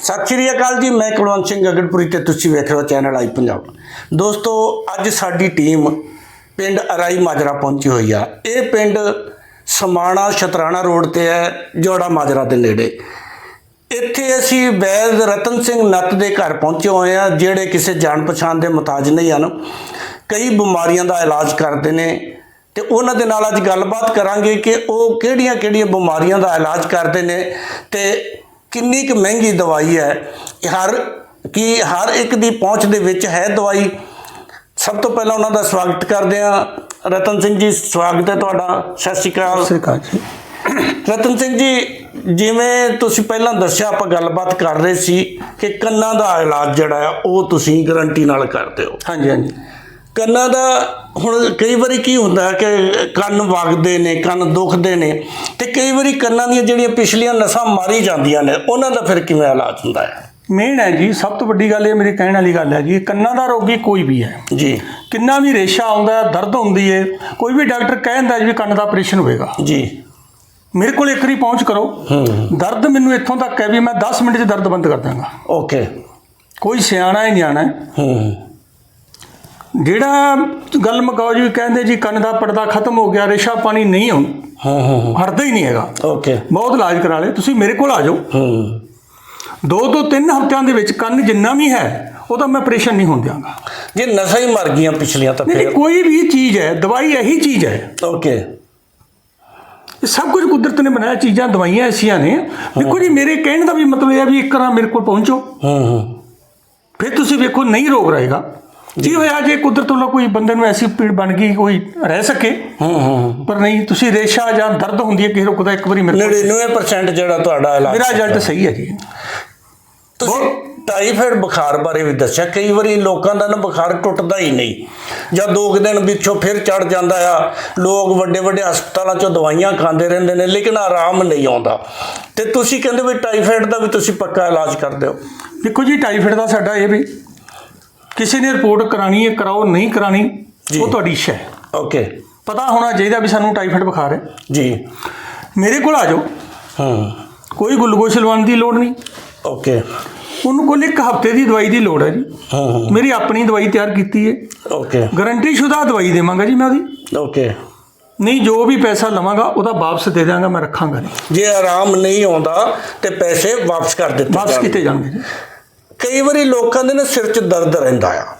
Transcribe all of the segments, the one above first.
ਸਤਿ ਸ਼੍ਰੀ ਅਕਾਲ ਜੀ, ਮੈਂ ਕੁਲਵੰਤ ਸਿੰਘ ਗਗਨਪੁਰੀ ਤੇ ਤੁਸੀਂ ਵੇਖ ਰਹੇ ਹੋ ਚੈਨਲ ਆਈ ਪੰਜਾਬ। ਦੋਸਤੋ, ਅੱਜ ਸਾਡੀ ਟੀਮ ਪਿੰਡ ਅਰਾਈ ਮਾਜਰਾ ਪਹੁੰਚੀ ਹੋਈ ਆ। ਇਹ ਪਿੰਡ ਸਮਾਣਾ ਸ਼ਤਰਾਣਾ ਰੋਡ ਤੇ ਹੈ, ਜੋੜਾ ਮਾਜਰਾ ਦੇ ਨੇੜੇ। ਇੱਥੇ ਅਸੀਂ ਵੈਦ ਰਤਨ ਸਿੰਘ ਨੱਤ ਦੇ ਘਰ ਪਹੁੰਚੇ ਹੋਏ ਆ, ਜਿਹੜੇ ਕਿਸੇ ਜਾਣ ਪਛਾਣ ਦੇ ਮੁਤਾਜ ਨਹੀਂ ਹਨ। ਕਈ ਬਿਮਾਰੀਆਂ ਦਾ ਇਲਾਜ ਕਰਦੇ ਨੇ ਤੇ ਉਹਨਾਂ ਦੇ ਨਾਲ ਅੱਜ ਗੱਲਬਾਤ ਕਰਾਂਗੇ ਕਿ ਉਹ ਕਿਹੜੀਆਂ-ਕਿਹੜੀਆਂ ਬਿਮਾਰੀਆਂ ਦਾ ਇਲਾਜ ਕਰਦੇ ਨੇ ਤੇ ਕਿੰਨੀ ਕੁ ਮਹਿੰਗੀ ਦਵਾਈ ਹੈ। ਹਰ ਕੀ ਹਰ ਇੱਕ ਦੀ ਪਹੁੰਚ ਦੇ ਵਿੱਚ ਹੈ ਦਵਾਈ। ਸਭ ਤੋਂ ਪਹਿਲਾਂ ਉਹਨਾਂ ਦਾ ਸਵਾਗਤ ਕਰਦੇ ਆ ਰਤਨ ਸਿੰਘ ਜੀ ਸਵਾਗਤ ਹੈ ਤੁਹਾਡਾ। ਸਤਿ ਸ਼੍ਰੀ ਅਕਾਲ। ਸ੍ਰੀ ਅਕਾਲ ਜੀ। ਰਤਨ ਸਿੰਘ ਜੀ ਜਿਵੇਂ ਤੁਸੀਂ ਪਹਿਲਾਂ ਦੱਸਿਆ ਆਪਾਂ ਗੱਲਬਾਤ ਕਰ ਰਹੇ ਸੀ ਕਿ ਕੰਨਾਂ ਦਾ ਇਲਾਜ ਜਿਹੜਾ ਆ ਉਹ ਤੁਸੀਂ ਗਾਰੰਟੀ ਨਾਲ ਕਰਦੇ ਹੋ। ਹਾਂਜੀ ਹਾਂਜੀ। ਕੰਨਾਂ ਦਾ ਹੁਣ ਕਈ ਵਾਰੀ ਕੀ ਹੁੰਦਾ ਕਿ ਕੰਨ ਵਗਦੇ ਨੇ ਕੰਨ ਦੁਖਦੇ ਨੇ ਤੇ ਕਈ ਵਾਰੀ ਕੰਨਾਂ ਦੀਆਂ ਜਿਹੜੀਆਂ ਪਿਛਲੀਆਂ ਨਸਾਂ ਮਾਰੀ ਜਾਂਦੀਆਂ ਨੇ ਉਹਨਾਂ ਦਾ ਫਿਰ ਕਿਵੇਂ ਇਲਾਜ ਹੁੰਦਾ ਹੈ? ਮੇਨ ਹੈ ਜੀ ਸਭ ਤੋਂ ਵੱਡੀ ਗੱਲ ਇਹ ਮੇਰੇ ਕਹਿਣ ਵਾਲੀ ਗੱਲ ਹੈ ਜੀ ਕੰਨਾਂ ਦਾ ਰੋਗੀ ਕੋਈ ਵੀ ਹੈ। ਜੀ। ਕਿੰਨਾ ਵੀ ਰੇਸ਼ਾ ਆਉਂਦਾ ਦਰਦ ਹੁੰਦੀ ਹੈ ਕੋਈ ਵੀ ਡਾਕਟਰ ਕਹਿੰਦਾ ਜੀ ਕੰਨ ਦਾ ਆਪਰੇਸ਼ਨ ਹੋਵੇਗਾ ਜੀ। ਮੇਰੇ ਕੋਲ ਇੱਕ ਵਾਰੀ ਪਹੁੰਚ ਕਰੋ। ਹੂੰ। ਦਰਦ ਮੈਨੂੰ ਇੱਥੋਂ ਤੱਕ ਹੈ ਵੀ ਮੈਂ 10 ਮਿੰਟ 'ਚ ਦਰਦ ਬੰਦ ਕਰ ਦਾਂਗਾ ਓਕੇ। ਕੋਈ ਸਿਆਣਾ ਹੀ ਨਿਆਣਾ ਹੈ। ਹੂੰ। ਜਿਹੜਾ ਗੱਲ ਮਕਾਓ ਜੀ ਕਹਿੰਦੇ ਜੀ ਕੰਨ ਦਾ ਪਰਦਾ ਖਤਮ ਹੋ ਗਿਆ ਰੇਸ਼ਾ ਪਾਣੀ ਨਹੀਂ ਹੁਣ ਹਾਂ ਹਾਂ ਹਟਦਾ ਹੀ ਨਹੀਂ ਹੈਗਾ। ਓਕੇ। ਬਹੁਤ ਇਲਾਜ ਕਰਾ ਲਏ। ਤੁਸੀਂ ਮੇਰੇ ਕੋਲ ਆ ਜਾਓ। ਹੂੰ। ਦੋ ਤੋਂ ਤਿੰਨ ਹਫ਼ਤਿਆਂ ਦੇ ਵਿੱਚ ਕੰਨ ਜਿੰਨਾ ਵੀ ਹੈ ਉਹਦਾ ਮੈਂ ਆਪਰੇਸ਼ਨ ਨਹੀਂ ਹੋਣ ਦਿਆਂਗਾ। ਜੇ ਨਸਾਂ ਹੀ ਮਰ ਗਈਆਂ ਪਿਛਲੀਆਂ ਤਾਂ ਨਹੀਂ ਕੋਈ ਵੀ ਚੀਜ਼ ਹੈ ਦਵਾਈ ਇਹੀ ਚੀਜ਼ ਹੈ। ਓਕੇ। ਇਹ ਸਭ ਕੁਝ ਕੁਦਰਤ ਨੇ ਬਣਾਇਆ ਚੀਜ਼ਾਂ ਦਵਾਈਆਂ ਐਸੀਆਂ ਨੇ। ਦੇਖੋ ਜੀ ਮੇਰੇ ਕਹਿਣ ਦਾ ਵੀ ਮਤਲਬ ਇਹ ਹੈ ਵੀ ਇੱਕ ਵਾਰ ਮੇਰੇ ਕੋਲ ਪਹੁੰਚੋ। ਹੂੰ ਹੂੰ। ਫਿਰ ਤੁਸੀਂ ਵੇਖੋ ਨਹੀਂ ਰੋਗ ਰਹੇਗਾ। ਜੀ ਹੋਇਆ ਜੇ ਕੁਦਰਤ ਵੱਲੋਂ ਕੋਈ ਬੰਦੇ ਨੂੰ ਐਸੀ ਪੀੜ ਬਣ ਗਈ ਕੋਈ ਰਹਿ ਸਕੇ ਹੂੰ ਹੂੰ ਪਰ ਨਹੀਂ ਤੁਸੀਂ ਰੇਸ਼ਾ ਜਾਂ ਦਰਦ ਹੁੰਦੀ ਹੈ ਕਿਸੇ ਰੁਕਦਾ ਇੱਕ ਵਾਰੀ ਮੇਰੇ ਕੋਲ 99% ਜਿਹੜਾ ਤੁਹਾਡਾ ਇਲਾਜ ਮੇਰਾ ਰਿਜ਼ਲਟ ਸਹੀ ਹੈ ਜੀ। ਤੁਸੀਂ ਟਾਈਫਾਇਡ ਬੁਖਾਰ ਬਾਰੇ ਵੀ ਦੱਸਿਆ ਕਈ ਵਾਰੀ ਲੋਕਾਂ ਦਾ ਨਾ ਬੁਖਾਰ ਟੁੱਟਦਾ ਹੀ ਨਹੀਂ। ਜਾਂ ਦੋ ਕੁ ਦਿਨ ਪਿੱਛੋਂ ਫਿਰ ਚੜ ਜਾਂਦਾ ਆ। ਲੋਕ ਵੱਡੇ ਵੱਡੇ ਹਸਪਤਾਲਾਂ 'ਚੋਂ ਦਵਾਈਆਂ ਖਾਂਦੇ ਰਹਿੰਦੇ ਨੇ ਲੇਕਿਨ ਆਰਾਮ ਨਹੀਂ ਆਉਂਦਾ। ਤੇ ਤੁਸੀਂ ਕਹਿੰਦੇ ਵੀ ਟਾਈਫਾਇਡ ਦਾ ਵੀ ਤੁਸੀਂ ਪੱਕਾ ਇਲਾਜ ਕਰਦੇ ਹੋ ਦੇਖੋ ਜੀ ਟਾਈਫਾਇਡ ਦਾ ਸਾਡਾ ਇਹ ਵੀ ਕਿਸੇ ਨੇ ਰਿਪੋਰਟ ਕਰਾਣੀ ਹੈ ਕਰਾਓ ਨਹੀਂ ਕਰਾਣੀ ਜੀ। ਉਹ ਤੁਹਾਡੀ ਇੱਛਾ ਹੈ। ਓਕੇ ਪਤਾ ਹੋਣਾ ਚਾਹੀਦਾ ਵੀ ਸਾਨੂੰ ਟਾਈਫਾਇਡ ਬੁਖਾਰ ਹੈ। ਜੀ। ਮੇਰੇ ਕੋਲ ਆ ਜਾਓ। ਹੂੰ। ਕੋਈ ਗਲੂਕੋਜ਼ ਲਵਾਉਣ ਦੀ ਲੋੜ ਨਹੀਂ। ਓਕੇ ਉਹਨੂੰ ਕੋਲ ਇੱਕ ਹਫ਼ਤੇ ਦੀ ਦਵਾਈ ਦੀ ਲੋੜ ਹੈ ਜੀ। ਹਾਂ ਮੇਰੀ ਆਪਣੀ ਦਵਾਈ ਤਿਆਰ ਕੀਤੀ ਹੈ। ਓਕੇ ਗਾਰੰਟੀ ਸ਼ੁਦਾ ਦਵਾਈ ਦੇਵਾਂਗਾ ਜੀ ਮੈਂ ਉਹਦੀ। ਓਕੇ ਨਹੀਂ ਜੋ ਵੀ ਪੈਸਾ ਲਵਾਂਗਾ ਉਹਦਾ ਵਾਪਸ ਦੇ ਦਾਂਗਾ ਮੈਂ ਰੱਖਾਂਗਾ ਨਹੀਂ। ਜੇ ਆਰਾਮ ਨਹੀਂ ਆਉਂਦਾ ਤੇ ਪੈਸੇ ਵਾਪਸ ਕਰ ਦਿੱਤੇ ਵਾਪਸ। ਕੀਤੇ ਜਾਣਗੇ ਜੀ। ਕਈ ਵਾਰੀ ਲੋਕਾਂ ਦੇ ਨਾ ਸਿਰ 'ਚ ਦਰਦ ਰਹਿੰਦਾ ਆ।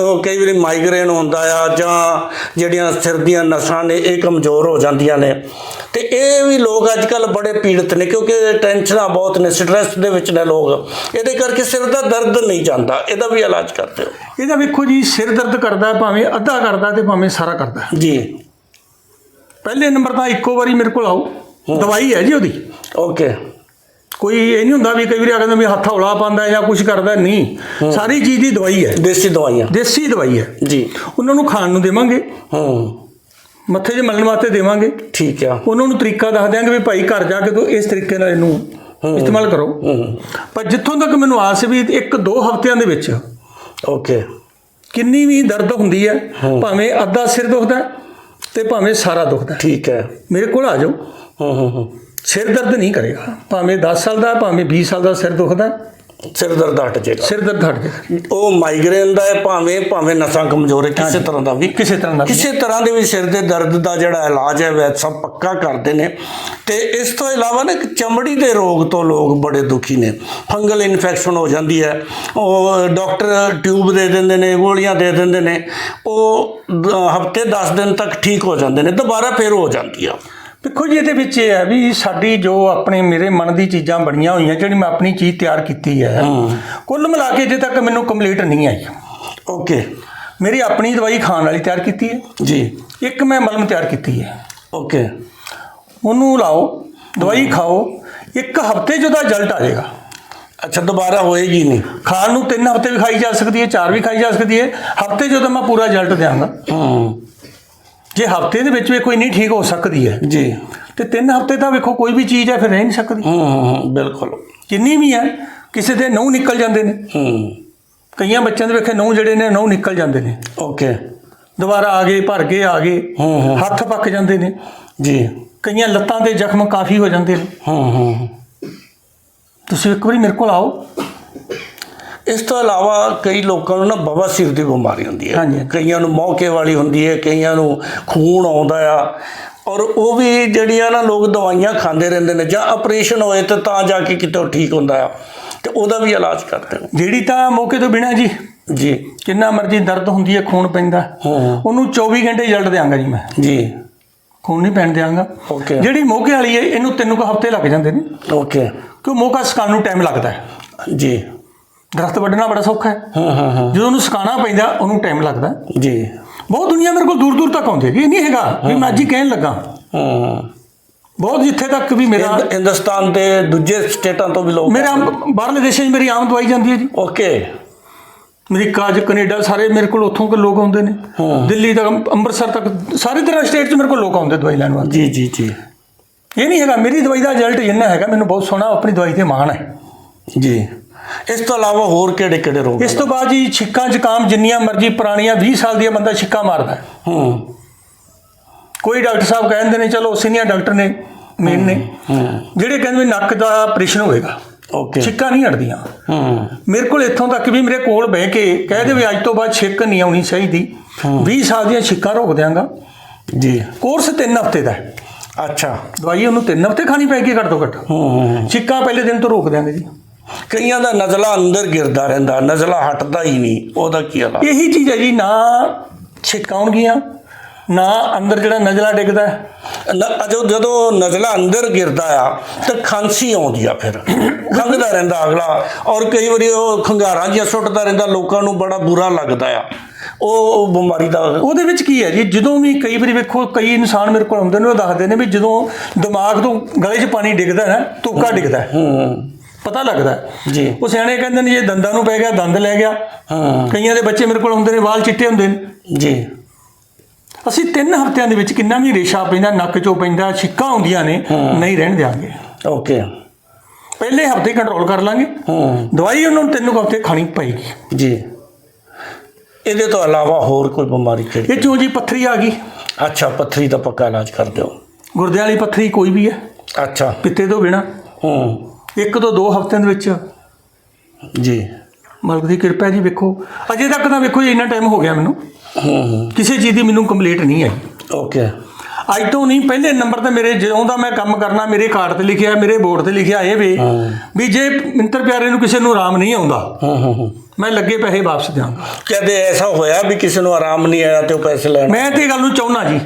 ਉਹ ਕਈ ਵਾਰੀ ਮਾਈਗ੍ਰੇਨ ਹੁੰਦਾ ਆ ਜਾਂ ਜਿਹੜੀਆਂ ਸਿਰ ਦੀਆਂ ਨਸਾਂ ਨੇ ਇਹ ਕਮਜ਼ੋਰ ਹੋ ਜਾਂਦੀਆਂ ਨੇ। ਤੇ ਇਹ ਵੀ ਲੋਕ ਅੱਜ ਕੱਲ ਬੜੇ ਪੀੜਤ ਨੇ ਕਿਉਂਕਿ ਟੈਨਸ਼ਨਾਂ ਬਹੁਤ ਨੇ ਸਟ੍ਰੈਸ ਦੇ ਵਿੱਚ ਨੇ ਲੋਕ। ਇਹਦੇ ਕਰਕੇ ਸਿਰ ਦਾ ਦਰਦ ਨਹੀਂ ਜਾਂਦਾ। ਇਹਦਾ ਵੀ ਇਲਾਜ ਕਰਦੇ ਹੋ। ਇਹਦਾ ਵੇਖੋ ਜੀ ਸਿਰ ਦਰਦ ਕਰਦਾ ਭਾਵੇਂ ਅੱਧਾ ਕਰਦਾ ਤੇ ਭਾਵੇਂ ਸਾਰਾ ਕਰਦਾ। ਜੀ। ਪਹਿਲੇ ਨੰਬਰ ਤਾਂ ਇੱਕੋ ਵਾਰੀ ਮੇਰੇ ਕੋਲ ਆਓ। ਦਵਾਈ ਹੈ ਜੀ ਉਹਦੀ। ਓਕੇ ਕੋਈ ਇਹ ਨਹੀਂ ਹੁੰਦਾ ਵੀ ਕਈ ਵਾਰੀ ਆ ਕਹਿੰਦਾ ਵੀ ਹੱਥ ਹੌਲਾ ਪਾਉਂਦਾ ਜਾਂ ਕੁਝ ਕਰਦਾ ਨਹੀਂ। ਸਾਰੀ ਚੀਜ਼ ਦੀ ਦਵਾਈ ਹੈ। ਦੇਸੀ ਦਵਾਈਆਂ। ਦੇਸੀ ਦਵਾਈ ਹੈ। ਜੀ। ਉਹਨਾਂ ਨੂੰ ਖਾਣ ਨੂੰ ਦੇਵਾਂਗੇ। ਹੂੰ। ਮੱਥੇ 'ਚ ਮਲਣ ਵਾਸਤੇ ਦੇਵਾਂਗੇ। ਠੀਕ ਆ। ਉਹਨਾਂ ਨੂੰ ਤਰੀਕਾ ਦੱਸ ਦਿਆਂਗੇ ਵੀ ਭਾਈ ਘਰ ਜਾ ਕੇ ਤੂੰ ਇਸ ਤਰੀਕੇ ਨਾਲ ਇਹਨੂੰ ਇਸਤੇਮਾਲ ਕਰੋ। ਪਰ ਜਿੱਥੋਂ ਤੱਕ ਮੈਨੂੰ ਆਸ ਵੀ ਇੱਕ ਦੋ ਹਫ਼ਤਿਆਂ ਦੇ ਵਿੱਚ ਓਕੇ। ਕਿੰਨੀ ਵੀ ਦਰਦ ਹੁੰਦੀ ਹੈ ਭਾਵੇਂ ਅੱਧਾ ਸਿਰ ਦੁਖਦਾ ਤੇ ਭਾਵੇਂ ਸਾਰਾ ਦੁਖਦਾ। ਠੀਕ ਹੈ। ਮੇਰੇ ਕੋਲ ਆ ਜਾਓ। ਹੂੰ ਹੂੰ ਹੂੰ। ਸਿਰ ਦਰਦ ਨਹੀਂ ਕਰੇਗਾ। ਭਾਵੇਂ 10 ਸਾਲ ਦਾ ਭਾਵੇਂ 20 ਸਾਲ ਦਾ ਸਿਰ ਦੁਖਦਾ ਸਿਰ ਦਰਦ ਹਟ ਜਾਏਗਾ। ਸਿਰ ਦਰਦ ਹਟ ਜਾਏਗਾ। ਉਹ ਮਾਈਗ੍ਰੇਨ ਦਾ ਹੈ ਭਾਵੇਂ ਭਾਵੇਂ ਨਸਾਂ ਕਮਜ਼ੋਰ ਹੈ ਕਿਸੇ ਤਰ੍ਹਾਂ ਦਾ ਵੀ। ਕਿਸੇ ਤਰ੍ਹਾਂ ਦਾ। ਕਿਸੇ ਤਰ੍ਹਾਂ ਦੇ ਵੀ ਸਿਰ ਦੇ ਦਰਦ ਦਾ ਜਿਹੜਾ ਇਲਾਜ ਹੈ ਵੈਦ ਸਭ ਪੱਕਾ ਕਰਦੇ ਨੇ। ਤੇ ਇਸ ਤੋਂ ਇਲਾਵਾ ਨਾ ਚਮੜੀ ਦੇ ਰੋਗ ਤੋਂ ਲੋਕ ਬੜੇ ਦੁਖੀ ਨੇ। ਫੰਗਲ ਇਨਫੈਕਸ਼ਨ ਹੋ ਜਾਂਦੀ ਹੈ। ਉਹ ਡਾਕਟਰ ਟਿਊਬ ਦੇ ਦਿੰਦੇ ਨੇ ਗੋਲੀਆਂ ਦੇ ਦਿੰਦੇ ਨੇ। ਉਹ ਹਫ਼ਤੇ 10 ਦਿਨ ਤੱਕ ਠੀਕ ਹੋ ਜਾਂਦੇ ਨੇ ਦੁਬਾਰਾ ਫੇਰ ਹੋ ਜਾਂਦੀ ਆ। ਦੇਖੋ ਜੀ ਇਹਦੇ ਵਿੱਚ ਇਹ ਹੈ ਵੀ ਸਾਡੀ ਜੋ ਆਪਣੇ ਮੇਰੇ ਮਨ ਦੀ ਚੀਜ਼ਾਂ ਬਣੀਆਂ ਹੋਈਆਂ ਜਿਹੜੀ ਮੈਂ ਆਪਣੀ ਚੀਜ਼ ਤਿਆਰ ਕੀਤੀ ਹੈ ਕੁੱਲ ਮਿਲਾ ਕੇ ਅਜੇ ਤੱਕ ਮੈਨੂੰ ਕੰਪਲੀਟ ਨਹੀਂ ਆਈ। ਓਕੇ ਮੇਰੀ ਆਪਣੀ ਦਵਾਈ ਖਾਣ ਵਾਲੀ ਤਿਆਰ ਕੀਤੀ ਹੈ। ਜੀ। ਇੱਕ ਮੈਂ ਮਲਮ ਤਿਆਰ ਕੀਤੀ ਹੈ। ਓਕੇ ਉਹਨੂੰ ਲਾਓ ਦਵਾਈ ਖਾਓ ਇੱਕ ਹਫ਼ਤੇ 'ਚ ਉਹਦਾ ਰਿਜ਼ਲਟ ਆ ਜਾਏਗਾ। ਅੱਛਾ ਦੁਬਾਰਾ ਹੋਏਗੀ ਨਹੀਂ। ਖਾਣ ਨੂੰ ਤਿੰਨ ਹਫ਼ਤੇ ਵੀ ਖਾਈ ਜਾ ਸਕਦੀ ਹੈ ਚਾਰ ਵੀ ਖਾਈ ਜਾ ਸਕਦੀ ਹੈ। ਹਫ਼ਤੇ ਉਹਦਾ ਮੈਂ ਪੂਰਾ ਰਿਜ਼ਲਟ ਦਿਆਂਗਾ। ਹੂੰ। ਜੇ ਹਫ਼ਤੇ ਦੇ ਵਿੱਚ ਵੀ ਕੋਈ ਨਹੀਂ ਠੀਕ ਹੋ ਸਕਦੀ ਹੈ। ਜੀ। ਤੇ ਤਿੰਨ ਹਫ਼ਤੇ ਤਾਂ ਵੇਖੋ ਕੋਈ ਵੀ ਚੀਜ਼ ਹੈ ਫਿਰ ਰਹਿ ਨਹੀਂ ਸਕਦੀ। ਹੂੰ ਬਿਲਕੁਲ। ਜਿੰਨੀ ਵੀ ਹੈ ਕਿਸੇ ਦੇ ਨਹੁੰ ਨਿਕਲ ਜਾਂਦੇ ਨੇ। ਹੂੰ। ਕਈਆਂ ਬੱਚਿਆਂ ਦੇ ਵੇਖੇ ਨਹੁੰ ਜਿਹੜੇ ਨੇ ਨਹੁੰ ਨਿਕਲ ਜਾਂਦੇ ਨੇ। ਓਕੇ। ਦੁਬਾਰਾ ਆ ਗਏ ਭਰ ਗਏ ਆ ਗਏ। ਹੂੰ, ਹੂੰ। ਹੱਥ ਪੱਕ ਜਾਂਦੇ ਨੇ। ਜੀ। ਕਈਆਂ ਲੱਤਾਂ ਦੇ ਜ਼ਖਮ ਕਾਫੀ ਹੋ ਜਾਂਦੇ ਨੇ। ਹੂੰ ਹੂੰ। ਤੁਸੀਂ ਇੱਕ ਵਾਰੀ ਮੇਰੇ ਕੋਲ ਆਓ। ਇਸ ਤੋਂ ਇਲਾਵਾ ਕਈ ਲੋਕਾਂ ਨੂੰ ਨਾ ਬਵਾਸੀਰ ਦੀ ਬਿਮਾਰੀ ਹੁੰਦੀ ਹੈ। ਹਾਂਜੀ। ਕਈਆਂ ਨੂੰ ਮੌਕੇ ਵਾਲੀ ਹੁੰਦੀ ਹੈ ਕਈਆਂ ਨੂੰ ਖੂਨ ਆਉਂਦਾ ਆ। ਔਰ ਉਹ ਵੀ ਜਿਹੜੀਆਂ ਨਾ ਲੋਕ ਦਵਾਈਆਂ ਖਾਂਦੇ ਰਹਿੰਦੇ ਨੇ ਜਾਂ ਆਪਰੇਸ਼ਨ ਹੋਏ ਤਾਂ ਤਾਂ ਜਾ ਕੇ ਕਿਤੇ ਠੀਕ ਹੁੰਦਾ ਆ। ਤੇ ਉਹਦਾ ਵੀ ਇਲਾਜ ਕਰਦੇ ਨੇ। ਜਿਹੜੀ ਤਾਂ ਮੌਕੇ ਤੋਂ ਬਿਨਾ ਜੀ। ਜੀ। ਕਿੰਨਾ ਮਰਜ਼ੀ ਦਰਦ ਹੁੰਦੀ ਹੈ ਖੂਨ ਪੈਂਦਾ। ਉਹਨੂੰ 24 ਘੰਟੇ ਜਲਦ ਦਿਆਂਗਾ ਜੀ ਮੈਂ। ਜੀ। ਖੂਨ ਨਹੀਂ ਪੈਣ ਦਿਆਂਗਾ। ਓਕੇ ਜਿਹੜੀ ਮੋਗੇ ਵਾਲੀ ਹੈ ਇਹਨੂੰ ਤਿੰਨ ਕੁ ਹਫ਼ਤੇ ਲੱਗ ਜਾਂਦੇ ਨੇ। ਓਕੇ ਕਿਉਂ ਮੋਗਾ ਸਕਾਉਣ ਨੂੰ ਟਾਈਮ ਲੱਗਦਾ ਹੈ। ਜੀ। ਦਰਖਤ ਵੱਢਣਾ ਬੜਾ ਸੌਖਾ ਹੈ। ਹਾਂ ਹਾਂ ਹਾਂ। ਜਦੋਂ ਉਹਨੂੰ ਸੁਕਾਉਣਾ ਪੈਂਦਾ ਉਹਨੂੰ ਟਾਈਮ ਲੱਗਦਾ। ਜੀ। ਬਹੁਤ ਦੁਨੀਆ ਮੇਰੇ ਕੋਲ ਦੂਰ ਦੂਰ ਤੱਕ ਆਉਂਦੀ ਹੈ ਇਹ ਨਹੀਂ ਹੈਗਾ ਵੀ ਮੈਂ ਅੱਜ ਹੀ ਕਹਿਣ ਲੱਗਾ। ਹਾਂ। ਬਹੁਤ ਜਿੱਥੇ ਤੱਕ ਵੀ ਮੇਰਾ ਹਿੰਦ- ਹਿੰਦੁਸਤਾਨ ਦੇ ਦੂਜੇ ਸਟੇਟਾਂ ਤੋਂ ਵੀ ਲੋਕ ਮੇਰਾ ਬਾਹਰਲੇ ਦੇਸ਼ਾਂ 'ਚ ਮੇਰੀ ਆਮ ਦਵਾਈ ਜਾਂਦੀ ਹੈ ਜੀ। ਓਕੇ। ਅਮਰੀਕਾ 'ਚ ਕੈਨੇਡਾ ਸਾਰੇ ਮੇਰੇ ਕੋਲ ਉੱਥੋਂ ਕੇ ਲੋਕ ਆਉਂਦੇ ਨੇ। ਦਿੱਲੀ ਤੱਕ ਅੰਮ੍ਰਿਤਸਰ ਤੱਕ ਸਾਰੇ ਤਰ੍ਹਾਂ ਸਟੇਟ 'ਚ ਮੇਰੇ ਕੋਲ ਲੋਕ ਆਉਂਦੇ ਦਵਾਈ ਲੈਣ ਵਾਸਤੇ। ਜੀ ਜੀ ਜੀ। ਇਹ ਨਹੀਂ ਹੈਗਾ ਮੇਰੀ ਦਵਾਈ ਦਾ ਰਿਜ਼ਲਟ ਇੰਨਾ ਹੈਗਾ ਮੈਨੂੰ ਬਹੁਤ ਸੋਹਣਾ ਆਪਣੀ ਦਵਾਈ ਤੇ ਮਾਣ ਹੈ। ਜੀ। ਇਸ ਤੋਂ ਇਲਾਵਾ ਹੋਰ ਕਿਹੜੇ ਕਿਹੜੇ ਰੋਗ ਇਸ ਤੋਂ ਬਾਅਦ ਜੀ ਛਿੱਕਾਂ ਜ਼ੁਕਾਮ ਜਿੰਨੀਆਂ ਮਰਜ਼ੀ ਪੁਰਾਣੀਆਂ 20 ਸਾਲ ਦੀਆਂ ਬੰਦਾ ਛਿੱਕਾ ਮਾਰਦਾ। ਹੈ। ਕੋਈ ਡਾਕਟਰ ਸਾਹਿਬ ਕਹਿੰਦੇ ਨੇ ਚਲੋ ਸੀਨੀਅਰ ਡਾਕਟਰ ਨੇ ਮੇਨ ਨੇ ਜਿਹੜੇ ਕਹਿੰਦੇ ਵੀ ਨੱਕ ਦਾ ਆਪਰੇਸ਼ਨ ਹੋਵੇਗਾ ਓਕੇ। ਛਿੱਕਾਂ ਨਹੀਂ ਹਟਦੀਆਂ। ਹੂੰ। ਮੇਰੇ ਕੋਲ ਇੱਥੋਂ ਤੱਕ ਵੀ ਮੇਰੇ ਕੋਲ ਬਹਿ ਕੇ ਕਹਿ ਦੇ ਵੀ ਅੱਜ ਤੋਂ ਬਾਅਦ ਛਿੱਕ ਨਹੀਂ ਆਉਣੀ ਚਾਹੀਦੀ। 20 ਸਾਲ ਦੀਆਂ ਛਿੱਕਾਂ ਰੋਕ ਦਿਆਂਗਾ। ਜੀ। ਕੋਰਸ 3 ਹਫ਼ਤੇ ਦਾ ਹੈ। ਅੱਛਾ। ਦਵਾਈ ਉਹਨੂੰ 3 ਹਫ਼ਤੇ ਖਾਣੀ ਪੈਗੀ ਘੱਟ ਤੋਂ ਘੱਟ। ਹੂੰ। ਛਿੱਕਾਂ ਪਹਿਲੇ ਦਿਨ ਤੋਂ ਰੋਕ ਦਿਆਂਗੇ ਜੀ। ਕਈਆਂ ਦਾ ਨਜ਼ਲਾ ਅੰਦਰ ਗਿਰਦਾ ਰਹਿੰਦਾ ਨਜ਼ਲਾ ਹਟਦਾ ਹੀ ਨਹੀਂ। ਉਹਦਾ ਕੀ ਇਲਾਜ ਇਹੀ ਚੀਜ਼ ਹੈ ਜੀ ਨਾ ਛਿੱਕਾਂ ਆਉਣਗੀਆਂ ਨਾ ਅੰਦਰ ਜਿਹੜਾ ਨਜ਼ਲਾ ਡਿੱਗਦਾ ਜਦੋਂ ਜਦੋਂ ਨਜ਼ਲਾ ਅੰਦਰ ਗਿਰਦਾ ਆ ਤਾਂ ਖਾਂਸੀ ਆਉਂਦੀ ਆ ਫਿਰ। ਖੰਘਦਾ ਰਹਿੰਦਾ ਅਗਲਾ। ਔਰ ਕਈ ਵਾਰੀ ਉਹ ਖੰਗਾਰਾਂ ਜਿਹਾ ਸੁੱਟਦਾ ਰਹਿੰਦਾ ਲੋਕਾਂ ਨੂੰ ਬੜਾ ਬੁਰਾ ਲੱਗਦਾ ਆ। ਉਹ ਉਹ ਬਿਮਾਰੀ ਦਾ ਉਹਦੇ ਵਿੱਚ ਕੀ ਹੈ ਜੀ ਜਦੋਂ ਵੀ ਕਈ ਵਾਰੀ ਵੇਖੋ ਕਈ ਇਨਸਾਨ ਮੇਰੇ ਕੋਲ ਆਉਂਦੇ ਨੇ ਉਹ ਦੱਸਦੇ ਨੇ ਵੀ ਜਦੋਂ ਦਿਮਾਗ ਤੋਂ ਗਲੇ 'ਚ ਪਾਣੀ ਡਿੱਗਦਾ ਨਾ ਤੁੱਕਾ ਡਿੱਗਦਾ ਹੈ। ਪਤਾ ਲੱਗਦਾ। ਜੀ। ਉਹ ਸਿਆਣੇ ਕਹਿੰਦੇ ਨੇ ਜੇ ਦੰਦਾਂ ਨੂੰ ਪੈ ਗਿਆ ਦੰਦ ਲੈ ਗਿਆ। ਹਾਂ। ਕਈਆਂ ਦੇ ਬੱਚੇ ਮੇਰੇ ਕੋਲ ਆਉਂਦੇ ਨੇ ਵਾਲ ਚਿੱਟੇ ਹੁੰਦੇ ਨੇ। ਜੀ। ਅਸੀਂ ਤਿੰਨ ਹਫ਼ਤਿਆਂ ਦੇ ਵਿੱਚ ਕਿੰਨਾ ਵੀ ਰੇਸ਼ਾ ਪੈਂਦਾ ਨੱਕ 'ਚੋਂ ਪੈਂਦਾ ਛਿੱਕਾਂ ਆਉਂਦੀਆਂ ਨੇ ਨਹੀਂ ਰਹਿਣ ਦਿਆਂਗੇ। ਓਕੇ। ਪਹਿਲੇ ਹਫ਼ਤੇ ਕੰਟਰੋਲ ਕਰ ਲਾਂਗੇ। ਹੂੰ। ਦਵਾਈ ਉਹਨਾਂ ਨੂੰ ਤਿੰਨ ਹਫ਼ਤੇ ਖਾਣੀ ਪਏਗੀ। ਜੀ। ਇਹਦੇ ਤੋਂ ਇਲਾਵਾ ਹੋਰ ਕੋਈ ਬਿਮਾਰੀ ਕਿਹੜੀ ਇਹ ਚੋਂ ਜੀ ਪੱਥਰੀ ਆ ਗਈ। ਅੱਛਾ ਪੱਥਰੀ ਦਾ ਪੱਕਾ ਇਲਾਜ ਕਰ ਦਿਓ ਗੁਰਦਿਆਂ ਵਾਲੀ ਪੱਥਰੀ ਕੋਈ ਵੀ ਹੈ। ਅੱਛਾ। ਪਿੱਤੇ ਤੋਂ ਬਿਨਾ। ਹੂੰ। ਇੱਕ ਤੋਂ ਦੋ ਹਫ਼ਤਿਆਂ ਦੇ ਵਿੱਚ। ਜੀ। ਮਾਲਕ ਦੀ ਕਿਰਪਾ ਹੈ ਜੀ ਵੇਖੋ। ਅਜੇ ਤੱਕ ਤਾਂ ਵੇਖੋ ਜੀ ਇੰਨਾ ਟਾਈਮ ਹੋ ਗਿਆ ਮੈਨੂੰ। ਹੂੰ ਹੂੰ। ਕਿਸੇ ਚੀਜ਼ ਦੀ ਮੈਨੂੰ ਕੰਪਲੀਟ ਨਹੀਂ ਆਈ। ਓਕੇ ਅੱਜ ਤੋਂ ਨਹੀਂ ਪਹਿਲੇ ਨੰਬਰ ਤੇ ਮੇਰੇ ਜਦੋਂ ਦਾ ਮੈਂ ਕੰਮ ਕਰਨਾ ਮੇਰੇ ਕਾਰਡ ਤੇ ਲਿਖਿਆ ਮੇਰੇ ਬੋਰਡ ਤੇ ਲਿਖਿਆ ਇਹ ਵੀ ਵੀ ਜੇ ਮਿੰਤਰ ਪਿਆਰੇ ਨੂੰ ਕਿਸੇ ਨੂੰ ਆਰਾਮ ਨਹੀਂ ਆਉਂਦਾ ਹੂੰ ਹੂੰ ਹੂੰ। ਮੈਂ ਲੱਗੇ ਪੈਸੇ ਵਾਪਸ ਦਿਆਂਗਾ ਕਦੇ ਐਸਾ ਹੋਇਆ ਵੀ ਕਿਸੇ ਨੂੰ ਆਰਾਮ ਨਹੀਂ ਆਇਆ ਤੇ ਉਹ ਪੈਸੇ ਲੈਣ? ਮੈਂ ਤੇ ਇਹ ਗੱਲ ਨੂੰ ਚਾਹੁੰਦਾ ਜੀ।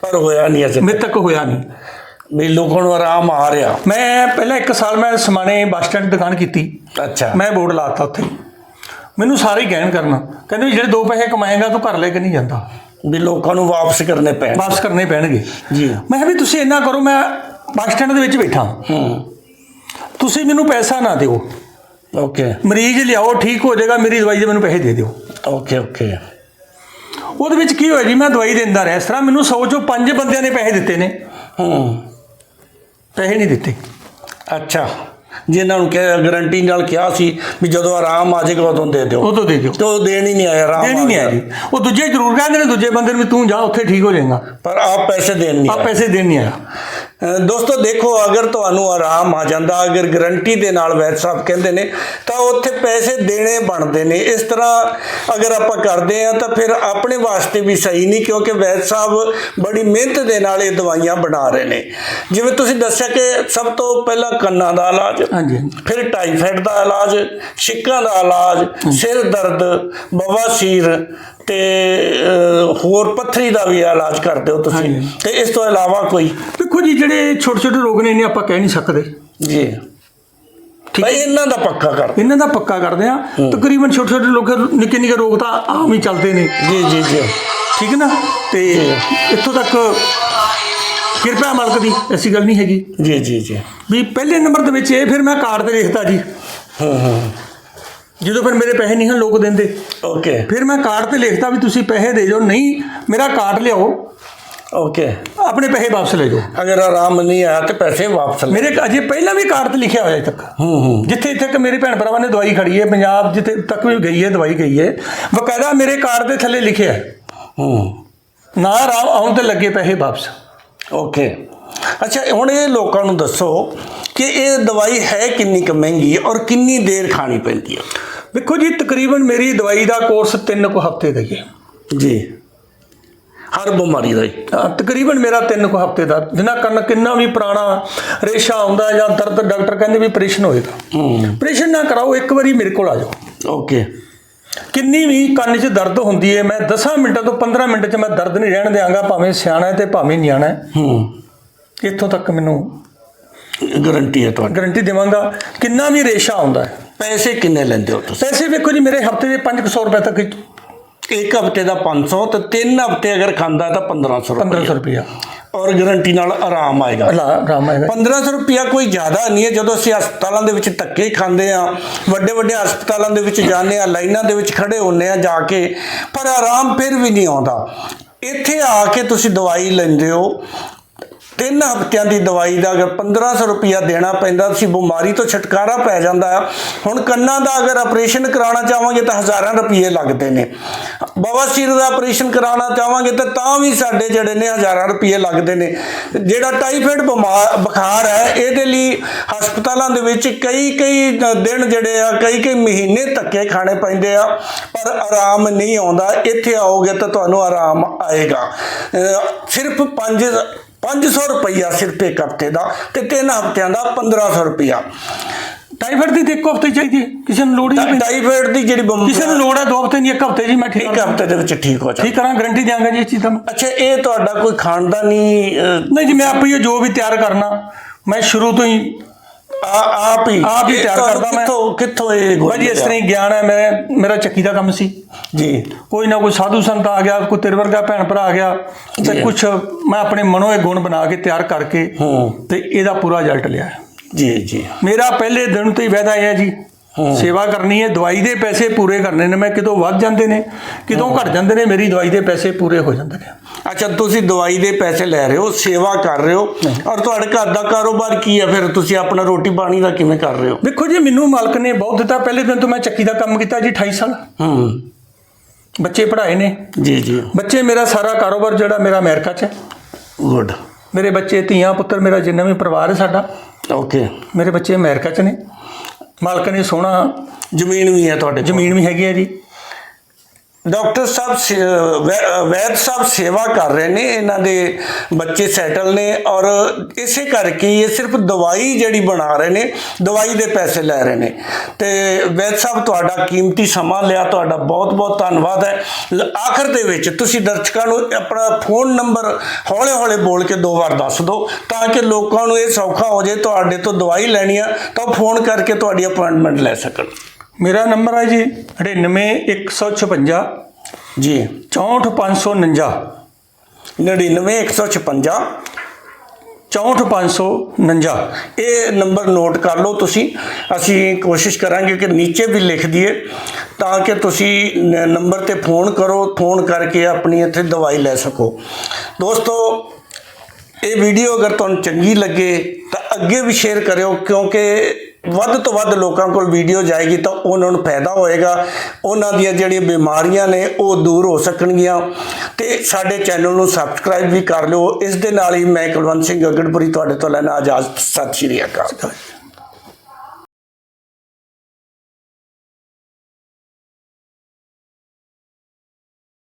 ਪਰ ਹੋਇਆ ਨਹੀਂ ਅਜੇ ਮੇਰੇ ਤੱਕ ਹੋਇਆ ਨਹੀਂ। ਵੀ ਲੋਕਾਂ ਨੂੰ ਆਰਾਮ ਆ ਰਿਹਾ। ਮੈਂ ਪਹਿਲਾਂ ਇੱਕ ਸਾਲ ਮੈਂ ਸਮਾਣੇ ਬੱਸ ਸਟੈਂਡ ਦੁਕਾਨ ਕੀਤੀ। ਅੱਛਾ। ਮੈਂ ਬੋਰਡ ਲਾਤਾ ਉੱਥੇ। ਮੈਨੂੰ ਸਾਰੇ ਗੈਨ ਕਰਨਾ ਕਹਿੰਦੇ ਵੀ ਜਿਹੜੇ ਦੋ ਪੈਸੇ ਕਮਾਏਗਾ ਤੂੰ ਘਰ ਲੈ ਕੇ ਨਹੀਂ ਜਾਂਦਾ। ਵੀ ਲੋਕਾਂ ਨੂੰ ਵਾਪਸ ਕਰਨੇ ਪੈਣ ਵਾਪਸ ਕਰਨੇ ਪੈਣਗੇ। ਜੀ। ਮੈਂ ਕਿਹਾ ਵੀ ਤੁਸੀਂ ਇੰਨਾ ਕਰੋ ਮੈਂ ਬੱਸ ਸਟੈਂਡ ਦੇ ਵਿੱਚ ਬੈਠਾ। ਹੂੰ। ਤੁਸੀਂ ਮੈਨੂੰ ਪੈਸਾ ਨਾ ਦਿਓ। ਓਕੇ। ਮਰੀਜ਼ ਲਿਆਓ ਠੀਕ ਹੋ ਜਾਏਗਾ ਮੇਰੀ ਦਵਾਈ ਦੇ ਮੈਨੂੰ ਪੈਸੇ ਦੇ ਦਿਓ। Okay okay. ਉਹਦੇ ਵਿੱਚ ਕੀ ਹੋਇਆ ਜੀ ਮੈਂ ਦਵਾਈ ਦਿੰਦਾ ਰਿਹਾ। ਇਸ ਤਰ੍ਹਾਂ ਮੈਨੂੰ ਸੌ ਚੋਂ ਪੰਜ ਬੰਦਿਆਂ ਨੇ ਪੈਸੇ ਦਿੱਤੇ ਨੇ। ਹੂੰ। ਪੈਸੇ ਨਹੀਂ ਦਿੱਤੇ। ਅੱਛਾ। ਜਿਨ੍ਹਾਂ ਨੂੰ ਕਿਹਾ ਗਾਰੰਟੀ ਨਾਲ ਕਿਹਾ ਸੀ ਵੀ ਜਦੋਂ ਆਰਾਮ ਆ ਜਾਏਗਾ ਉਦੋਂ ਦੇ ਦਿਓ। ਉਹ ਤੋਂ ਦੇ ਦਿਓ। ਤੇ ਉਹ ਦੇਣ ਹੀ ਨਹੀਂ ਆਇਆ ਆਰਾਮ ਦੇਣੀ ਨਹੀਂ ਆ ਗਿਆ। ਜੀ। ਉਹ ਦੂਜੇ ਜ਼ਰੂਰ ਕਹਿੰਦੇ ਨੇ ਦੂਜੇ ਬੰਦੇ ਨੂੰ ਵੀ ਤੂੰ ਜਾ ਉੱਥੇ ਠੀਕ ਹੋ ਜਾਏਗਾ। ਪਰ ਆਪ ਪੈਸੇ ਦੇਣ ਨਹੀਂ ਆ ਪੈਸੇ ਦੇਣ ਨਹੀਂ ਆਇਆ। ਦੋਸਤੋ ਦੇਖੋ ਅਗਰ ਤੁਹਾਨੂੰ ਆਰਾਮ ਆ ਜਾਂਦਾ ਅਗਰ ਗਾਰੰਟੀ ਦੇ ਨਾਲ ਵੈਦ ਸਾਹਿਬ ਕਹਿੰਦੇ ਨੇ ਤਾਂ ਉੱਥੇ ਪੈਸੇ ਦੇਣੇ ਬਣਦੇ ਨੇ। ਇਸ ਤਰ੍ਹਾਂ ਅਗਰ ਆਪਾਂ ਕਰਦੇ ਆ ਤਾਂ ਫਿਰ ਆਪਣੇ ਵਾਸਤੇ ਵੀ ਸਹੀ ਨਹੀਂ ਕਿਉਂਕਿ ਵੈਦ ਸਾਹਿਬ ਬੜੀ ਮਿਹਨਤ ਦੇ ਨਾਲ ਇਹ ਦਵਾਈਆਂ ਬਣਾ ਰਹੇ ਨੇ। ਜਿਵੇਂ ਤੁਸੀਂ ਦੱਸਿਆ ਕਿ ਸਭ ਤੋਂ ਪਹਿਲਾਂ ਕੰਨਾਂ ਦਾ ਇਲਾਜ ਹਾਂਜੀ। ਫਿਰ ਟਾਈਫਾਇਡ ਦਾ ਇਲਾਜ ਛਿੱਕਾਂ ਦਾ ਇਲਾਜ ਸਿਰ ਦਰਦ ਬਵਾਸੀਰ ਤੇ ਹੋਰ ਪੱਥਰੀ ਦਾ ਵੀ ਇਲਾਜ ਕਰਦੇ ਹੋ ਤੁਸੀਂ। ਤੇ ਇਸ ਤੋਂ ਇਲਾਵਾ ਕੋਈ? ਦੇਖੋ ਜੀ ਜਿਹੜੇ ਛੋਟੇ ਛੋਟੇ ਰੋਗ ਨੇ ਇਹਨੇ ਆਪਾਂ ਕਹਿ ਨਹੀਂ ਸਕਦੇ। ਜੀ। ਠੀਕ ਭਾਈ ਇਹਨਾਂ ਦਾ ਪੱਕਾ ਕਰ ਇਹਨਾਂ ਦਾ ਪੱਕਾ ਕਰਦੇ ਆ ਤਕਰੀਬਨ ਛੋਟੇ ਛੋਟੇ ਲੋਕ ਨਿੱਕੇ ਨਿੱਕੇ ਰੋਗ ਤਾਂ ਆਮ ਹੀ ਚੱਲਦੇ ਨੇ। ਜੀ ਜੀ ਜੀ। ਠੀਕ ਹੈ ਨਾ? ਤੇ ਇੱਥੋਂ ਤੱਕ ਕਿਰਪਾ ਮਾਲਕ ਦੀ ਐਸੀ ਗੱਲ ਨਹੀਂ ਹੈਗੀ। ਜੀ ਜੀ ਜੀ। ਵੀ ਪਹਿਲੇ ਨੰਬਰ ਦੇ ਵਿੱਚ ਇਹ ਫਿਰ ਮੈਂ ਕਾਰਡ ਤੇ ਲਿਖਤਾ ਜੀ। ਹਾਂ ਹਾਂ। ਜਦੋਂ ਫਿਰ ਮੇਰੇ ਪੈਸੇ ਨਹੀਂ ਹਨ ਲੋਕ ਦਿੰਦੇ। ਓਕੇ ਫਿਰ ਮੈਂ ਕਾਰਡ ਤੇ ਲਿਖਤਾ ਵੀ ਤੁਸੀਂ ਪੈਸੇ ਦੇ ਜਾਓ ਨਹੀਂ ਮੇਰਾ ਕਾਰਡ ਲਿਆਓ। ਓਕੇ ਆਪਣੇ ਪੈਸੇ ਵਾਪਸ ਲੈ ਜਾਓ। ਅਗਰ ਆਰਾਮ ਨਹੀਂ ਆਇਆ ਤੇ ਪੈਸੇ ਵਾਪਸ ਲੈ ਮੇਰੇ ਅਜੇ ਪਹਿਲਾਂ ਵੀ ਕਾਰਡ ਤੇ ਲਿਖਿਆ ਹੋਇਆ ਤੱਕ। ਹੂੰ ਹੂੰ। ਜਿੱਥੇ ਤੱਕ ਮੇਰੇ ਭੈਣ ਭਰਾਵਾਂ ਨੇ ਦਵਾਈ ਖੜੀ ਹੈ ਪੰਜਾਬ ਜਿੱਥੇ ਤੱਕ ਵੀ ਗਈ ਹੈ ਦਵਾਈ ਗਈ ਹੈ। ਬਕਾਇਦਾ ਮੇਰੇ ਕਾਰਡ ਦੇ ਥੱਲੇ ਲਿਖਿਆ ਹੈ। ਹੂੰ। ਨਾ ਆਰਾਮ ਆਉਣ ਤੇ ਲੱਗੇ ਪੈਸੇ ਵਾਪਸ। ਓਕੇ ਅੱਛਾ ਹੁਣ ਇਹ ਲੋਕਾਂ ਨੂੰ ਦੱਸੋ ਕਿ ਇਹ ਦਵਾਈ ਹੈ ਕਿੰਨੀ ਕੁ ਮਹਿੰਗੀ ਔਰ ਕਿੰਨੀ ਦੇਰ ਖਾਣੀ ਪੈਂਦੀ ਹੈ? ਵੇਖੋ ਜੀ ਤਕਰੀਬਨ ਮੇਰੀ ਦਵਾਈ ਦਾ ਕੋਰਸ 3 ਕੁ ਹਫ਼ਤੇ ਦਾ ਹੀ ਹੈ। ਜੀ। ਹਰ ਬਿਮਾਰੀ ਦਾ ਹੀ। ਤਕਰੀਬਨ ਮੇਰਾ 3 ਕੁ ਹਫ਼ਤੇ ਦਾ। ਜਿੰਨਾ ਕੰਨ ਕਿੰਨਾ ਵੀ ਪੁਰਾਣਾ ਰੇਸ਼ਾ ਆਉਂਦਾ ਜਾਂ ਦਰਦ ਡਾਕਟਰ ਕਹਿੰਦੇ ਵੀ ਆਪਰੇਸ਼ਨ ਹੋਏਗਾ ਹੂੰ। ਆਪਰੇਸ਼ਨ ਨਾ ਕਰਾਓ ਇੱਕ ਵਾਰੀ ਮੇਰੇ ਕੋਲ ਆ ਜਾਓ। ਓਕੇ। ਕਿੰਨੀ ਵੀ ਕੰਨ 'ਚ ਦਰਦ ਹੁੰਦੀ ਹੈ ਮੈਂ 10 ਮਿੰਟਾਂ ਤੋਂ 15 ਮਿੰਟ 'ਚ ਮੈਂ ਦਰਦ ਨਹੀਂ ਰਹਿਣ ਦਿਆਂਗਾ ਭਾਵੇਂ ਸਿਆਣਾ ਹੈ ਤੇ ਭਾਵੇਂ ਨਿਆਣਾ ਹੈ ਹੂੰ। ਇੱਥੋਂ ਤੱਕ ਮੈਨੂੰ ਗਾਰੰਟੀ ਹੈ ਤੁਹਾਡੀ। ਗਾਰੰਟੀ ਦੇਵਾਂਗਾ। ਕਿੰਨਾ ਵੀ ਰੇਸ਼ਾ ਆਉਂਦਾ ਹੈ ਪੈਸੇ ਕਿੰਨੇ ਲੈਂਦੇ ਹੋ ਤੁਸੀਂ? ਪੈਸੇ ਵੇਖੋ ਜੀ ਮੇਰੇ ਹਫ਼ਤੇ ਦੇ 500 ਰੁਪਏ ਤੱਕ ਇੱਕ ਹਫ਼ਤੇ ਦਾ 500 ਤੇ ਤਿੰਨ ਹਫ਼ਤੇ ਅਗਰ ਖਾਂਦਾ ਤਾਂ 1500 ਰੁਪਏ 1500 ਰੁਪਇਆ ਔਰ ਗਾਰੰਟੀ ਨਾਲ ਆਰਾਮ ਆਏਗਾ। ਅੱਲਾ ਰਾਮ ਆਏਗਾ। 1500 ਰੁਪਿਆ ਕੋਈ ਜ਼ਿਆਦਾ ਨਹੀਂ ਹੈ ਜਦੋਂ ਅਸੀਂ ਹਸਪਤਾਲਾਂ ਦੇ ਵਿੱਚ ਧੱਕੇ ਖਾਂਦੇ ਆ ਵੱਡੇ ਵੱਡੇ ਹਸਪਤਾਲਾਂ ਦੇ ਵਿੱਚ ਜਾਂਦੇ ਆ ਲਾਈਨਾਂ ਦੇ ਵਿੱਚ ਖੜੇ ਹੁੰਨੇ ਆ ਜਾ ਕੇ ਪਰ ਆਰਾਮ ਫਿਰ ਵੀ ਨਹੀਂ ਆਉਂਦਾ। ਇੱਥੇ ਆ ਕੇ ਤੁਸੀਂ ਦਵਾਈ ਲੈਂਦੇ ਹੋ ਤਿੰਨ ਹਫ਼ਤਿਆਂ ਦੀ ਦਵਾਈ ਦਾ ਅਗਰ 1500 ਰੁਪਿਆ ਦੇਣਾ ਪੈਂਦਾ, ਤੁਸੀਂ ਬਿਮਾਰੀ ਤੋਂ ਛੁਟਕਾਰਾ ਪੈ ਜਾਂਦਾ ਆ। ਹੁਣ ਕੰਨਾਂ ਦਾ ਅਗਰ ਆਪਰੇਸ਼ਨ ਕਰਾਉਣਾ ਚਾਹਾਂਗੇ ਤਾਂ ਹਜ਼ਾਰਾਂ ਰੁਪਏ ਲੱਗਦੇ ਨੇ। ਬਵਾਸੀਰ ਦਾ ਆਪਰੇਸ਼ਨ ਕਰਾਉਣਾ ਚਾਹਾਂਗੇ ਤਾਂ ਤਾਂ ਵੀ ਸਾਡੇ ਜਿਹੜੇ ਨੇ ਹਜ਼ਾਰਾਂ ਰੁਪਏ ਲੱਗਦੇ ਨੇ। ਜਿਹੜਾ ਟਾਈਫਾਇਡ ਬਿਮਾਰ ਬੁਖਾਰ ਹੈ, ਇਹਦੇ ਲਈ ਹਸਪਤਾਲਾਂ ਦੇ ਵਿੱਚ ਕਈ ਕਈ ਦਿਨ ਜਿਹੜੇ ਆ, ਕਈ ਕਈ ਮਹੀਨੇ ਧੱਕੇ ਖਾਣੇ ਪੈਂਦੇ ਆ, ਪਰ ਆਰਾਮ ਨਹੀਂ ਆਉਂਦਾ। ਇੱਥੇ ਆਓਗੇ ਤਾਂ ਤੁਹਾਨੂੰ ਆਰਾਮ ਆਏਗਾ। ਸਿਰਫ 5 500 ਰੁਪਈਆ ਸਿਰਫ ਇੱਕ ਹਫ਼ਤੇ ਦਾ ਤੇ ਤਿੰਨ ਹਫ਼ਤਿਆਂ ਦਾ 1500 ਰੁਪਈਆ ਟਾਈਫਾਇਡ ਦੀ ਤਾਂ ਇੱਕ ਹਫ਼ਤੇ ਚਾਹੀਦੀ ਹੈ ਕਿਸੇ ਨੂੰ ਲੋੜ ਹੀ ਨਹੀਂ। ਟਾਈਫਾਇਡ ਦੀ ਜਿਹੜੀ ਕਿਸੇ ਨੂੰ ਬਿਮਾਰੀ ਲੋੜ ਹੈ ਦੋ ਹਫ਼ਤੇ ਨਹੀਂ ਇੱਕ ਹਫ਼ਤੇ ਜੀ ਮੈਂ ਠੀਕ ਇੱਕ ਹਫ਼ਤੇ ਦੇ ਵਿੱਚ ਠੀਕ ਹੋ ਜਾ ਠੀਕ ਕਰਾਂ ਗਾਰੰਟੀ ਦਿਆਂਗਾ ਜੀ ਇਸ ਚੀਜ਼ ਦਾ। ਅੱਛਾ ਇਹ ਤੁਹਾਡਾ ਕੋਈ ਖਾਨਦਾਨੀ ਅਹ, ਨਹੀਂ ਜੀ ਮੈਂ ਆਪੇ ਹੀ ਜੋ ਵੀ ਤਿਆਰ ਕਰਨਾ ਮੈਂ ਸ਼ੁਰੂ ਤੋਂ ਹੀ ਆਪ ਹੀ ਆਪ ਹੀ ਤਿਆਰ ਕਰਦਾ ਮੈਂ। ਕਿੱਥੋਂ ਕਿੱਥੋਂ ਇਹ ਭਾਜੀ ਇਸ? ਤਰ੍ਹਾਂ ਹੀ ਗਿਆਨ ਹੈ ਮੈਂ ਮੇਰਾ ਚੱਕੀ ਦਾ ਕੰਮ ਸੀ ਜੀ ਕੋਈ ਨਾ ਕੋਈ ਸਾਧੂ ਸੰਤ ਆ ਗਿਆ ਕੋਈ ਤੇਰੇ ਵਰਗਾ ਭੈਣ ਭਰਾ ਆ ਗਿਆ ਤੇ। ਕੁਝ ਮੈਂ ਆਪਣੇ ਮਨੋਂ ਇਹ ਗੁਣ ਬਣਾ ਕੇ ਤਿਆਰ ਕਰਕੇ ਹੂੰ ਤੇ ਇਹਦਾ ਪੂਰਾ ਰਿਜ਼ਲਟ ਲਿਆ। ਜੀ ਜੀ ਮੇਰਾ ਪਹਿਲੇ ਦਿਨ ਤੋਂ ਹੀ ਵਾਅਦਾ ਹੈ ਜੀ ਸੇਵਾ ਕਰਨੀ ਹੈ ਦਵਾਈ ਦੇ ਪੈਸੇ ਪੂਰੇ ਕਰਨੇ ਨੇ। ਮੈਂ ਕਿਤੋਂ ਵੱਧ ਜਾਂਦੇ ਨੇ ਕਿਤੋਂ ਘਟ ਜਾਂਦੇ ਨੇ ਮੇਰੀ ਦਵਾਈ ਦੇ ਪੈਸੇ ਪੂਰੇ ਹੋ ਜਾਂਦੇ ਨੇ। ਅੱਛਾ ਤੁਸੀਂ ਦਵਾਈ ਦੇ ਪੈਸੇ ਲੈ ਰਹੇ ਹੋ ਸੇਵਾ ਕਰ ਰਹੇ ਹੋ ਔਰ ਤੁਹਾਡੇ ਘਰ ਦਾ ਕਾਰੋਬਾਰ ਕੀ ਹੈ? ਫਿਰ ਤੁਸੀਂ ਆਪਣਾ ਰੋਟੀ ਪਾਣੀ ਦਾ ਕਿਵੇਂ ਕਰ ਰਹੇ ਹੋ? ਵੇਖੋ ਜੀ ਮੈਨੂੰ ਮਾਲਕ ਨੇ ਬਹੁਤ ਦਿੱਤਾ। ਪਹਿਲੇ ਦਿਨ ਤੋਂ ਮੈਂ ਚੱਕੀ ਦਾ ਕੰਮ ਕੀਤਾ ਜੀ 28 ਸਾਲ। ਹੂੰ। ਬੱਚੇ ਪੜ੍ਹਾਏ ਨੇ। ਜੀ ਜੀ। ਬੱਚੇ ਮੇਰਾ ਸਾਰਾ ਕਾਰੋਬਾਰ ਜਿਹੜਾ ਮੇਰਾ ਅਮਰੀਕਾ 'ਚ ਹੈ। ਗੁੱਡ। ਮੇਰੇ ਬੱਚੇ ਧੀਆਂ ਪੁੱਤਰ ਮੇਰਾ ਜਿੰਨਾ ਵੀ ਪਰਿਵਾਰ ਹੈ ਸਾਡਾ। ਓਕੇ। ਮੇਰੇ ਬੱਚੇ ਅਮਰੀਕਾ 'ਚ ਨੇ। ਮਾਲਕ ਨੇ ਸੋਹਣਾ ਜ਼ਮੀਨ ਵੀ ਹੈ ਤੁਹਾਡੇ ਕੋਲ। ਜ਼ਮੀਨ ਵੀ ਹੈਗੀ ਹੈ ਜੀ। ਡਾਕਟਰ ਸਾਹਿਬ ਸੇ- ਵੈ- ਵੈਦ ਸਾਹਿਬ ਸੇਵਾ ਕਰ ਰਹੇ ਨੇ, ਇਹਨਾਂ ਦੇ ਬੱਚੇ ਸੈਟਲ ਨੇ ਔਰ ਇਸੇ ਕਰਕੇ ਇਹ ਸਿਰਫ ਦਵਾਈ ਜਿਹੜੀ ਬਣਾ ਰਹੇ ਨੇ, ਦਵਾਈ ਦੇ ਪੈਸੇ ਲੈ ਰਹੇ ਨੇ। ਤੇ ਵੈਦ ਸਾਹਿਬ, ਤੁਹਾਡਾ ਕੀਮਤੀ ਸਮਾਂ ਲਿਆ, ਤੁਹਾਡਾ ਬਹੁਤ ਬਹੁਤ ਧੰਨਵਾਦ ਹੈ। ਆਖਰ ਦੇ ਵਿੱਚ ਤੁਸੀਂ ਦਰਸ਼ਕਾਂ ਨੂੰ ਆਪਣਾ ਫੋਨ ਨੰਬਰ ਹੌਲੇ ਹੌਲੇ ਬੋਲ ਕੇ ਦੋ ਵਾਰ ਦੱਸ ਦਿਓ, ਤਾਂ ਕਿ ਲੋਕਾਂ ਨੂੰ ਇਹ ਸੌਖਾ ਹੋ ਜਾਏ, ਤੁਹਾਡੇ ਤੋਂ ਦਵਾਈ ਲੈਣੀ ਆ, ਤਾਂ ਉਹ ਫੋਨ ਕਰਕੇ ਤੁਹਾਡੀ ਅਪਾਇੰਟਮੈਂਟ ਲੈ ਸਕਣ। ਮੇਰਾ ਨੰਬਰ ਹੈ ਜੀ 99156 ਜੀ। 64549 99156 64549 ਇਹ ਨੰਬਰ ਨੋਟ ਕਰ ਲਓ ਤੁਸੀਂ। ਅਸੀਂ ਕੋਸ਼ਿਸ਼ ਕਰਾਂਗੇ ਕਿ ਨੀਚੇ ਵੀ ਲਿਖ ਦਈਏ ਤਾਂ ਕਿ ਤੁਸੀਂ ਨੰਬਰ ਤੇ ਫੋਨ ਕਰੋ ਫੋਨ ਕਰਕੇ ਆਪਣੀ ਇੱਥੇ ਦਵਾਈ ਲੈ ਸਕੋ। ਦੋਸਤੋ ਇਹ ਵੀਡੀਓ ਅਗਰ ਤੁਹਾਨੂੰ ਚੰਗੀ ਲੱਗੇ ਤਾਂ ਅੱਗੇ ਵੀ ਸ਼ੇਅਰ ਕਰਿਓ ਕਿਉਂਕਿ ਵੱਧ ਤੋਂ ਵੱਧ ਲੋਕਾਂ ਕੋਲ ਵੀਡੀਓ ਜਾਏਗੀ ਤਾਂ ਉਹਨਾਂ ਨੂੰ ਫਾਇਦਾ ਹੋਏਗਾ। ਉਹਨਾਂ ਦੀਆਂ ਜਿਹੜੀਆਂ ਬਿਮਾਰੀਆਂ ਨੇ ਉਹ ਦੂਰ ਹੋ ਸਕਣਗੀਆਂ। ਤੇ ਸਾਡੇ ਚੈਨਲ ਨੂੰ ਸਬਸਕ੍ਰਾਈਬ ਵੀ ਕਰ ਲਿਓ। ਇਸ ਦੇ ਨਾਲ ਹੀ ਮੈਂ ਕੁਲਵੰਤ ਸਿੰਘ ਅਗੜਪੁਰੀ ਤੁਹਾਡੇ ਤੋਂ ਲੈਣਾ ਆਜ਼ਾਦ ਸਤਿ ਸ਼੍ਰੀ ਅਕਾਲ।